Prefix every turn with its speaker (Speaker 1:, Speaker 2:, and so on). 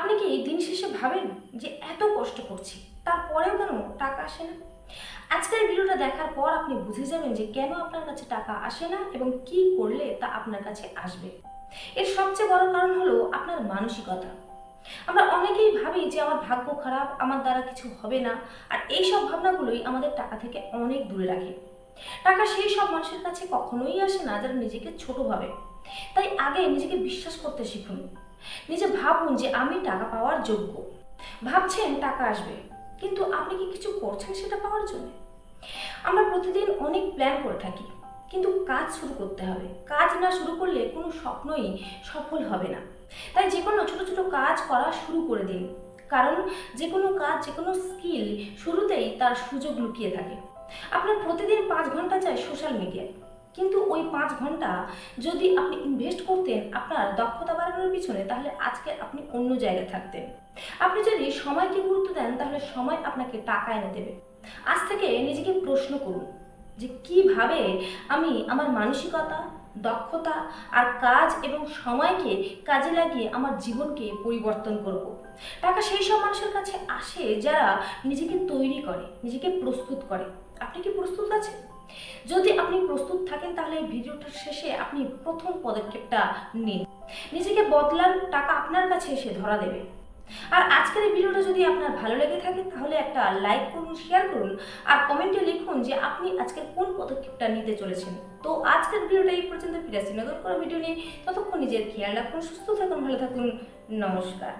Speaker 1: আপনি কি দিন শেষে ভাবেন যে এত কষ্ট করছি? তারপরেও কেন টাকা আসে না? আজকের ভিডিওটা দেখার পর আপনি বুঝে যাবেন যে কেন আপনার কাছে টাকা আসে না এবং কি করলে তা আপনার কাছে আসবে। এর সবচেয়ে বড় কারণ হলো আপনার মানসিকতা। আমরা অনেকেই ভাবি যে আমার ভাগ্য খারাপ, আমার দ্বারা কিছু হবে না, আর এই সব ভাবনাগুলোই আমাদের টাকা থেকে অনেক দূরে রাখে। টাকা সেই সব মানুষের কাছে কখনোই আসে না যারা নিজেকে ছোট ভাবে। তাই আগে নিজেকে বিশ্বাস করতে শিখুন। নিজে ভাবুন যে আমি টাকা পাওয়ার যোগ্য। ভাবছেন টাকা আসবে, কিন্তু আপনি কি কিছু করছেন সেটা পাওয়ার জন্য? আমরা প্রতিদিন অনেক প্ল্যান করে থাকি, কিন্তু কাজ শুরু করতে হবে। কাজ না শুরু করলে কোনো স্বপ্নই সফল হবে না। তাই যে কোনো ছোটো ছোটো কাজ করা শুরু করে দিন। কারণ যে কোনো কাজ, যে কোনো স্কিল শুরুতেই তার সুযোগ লুকিয়ে থাকে। আপনার প্রতিদিন পাঁচ ঘণ্টা চাই সোশ্যাল মিডিয়ায় কিন্তু ওই পাঁচ ঘণ্টা যদি আপনি ইনভেস্ট করতেন আপনার দক্ষতা বাড়ানোর পিছনে, তাহলে আজকে আপনি অন্য জায়গায় থাকতেন। আপনি যদি সময়কে গুরুত্ব দেন, তাহলে সময় আপনাকে টাকা এনে দেবে। আজ থেকে নিজেকে প্রশ্ন করুন যে কীভাবে আমি আমার মানসিকতা, দক্ষতা আর কাজ এবং সময়কে কাজে লাগিয়ে আমার জীবনকে পরিবর্তন করব। টাকা সেই সব মানুষের কাছে আসে যারা নিজেকে তৈরি করে, নিজেকে প্রস্তুত করে। আপনি কি প্রস্তুত আছেন? যদি আপনি প্রস্তুত থাকেন, তাহলে এই ভিডিওটার শেষে আপনি প্রথম পদক্ষেপটা নিন। নিজেকে বদলান, টাকা আপনার কাছে এসে ধরা দেবে। আর আজকের এই ভিডিওটা যদি আপনার ভালো লেগে থাকে, তাহলে একটা লাইক করুন, শেয়ার করুন, আর কমেন্টে লিখুন যে আপনি আজকের কোন পদক্ষেপটা নিতে চলেছেন। তো আজকের ভিডিওটা এই পর্যন্ত, ফিরে আসছি নতুন কোনো ভিডিও নিয়ে। ততক্ষণ নিজের খেয়াল রাখুন, সুস্থ থাকুন, ভালো থাকুন, নমস্কার।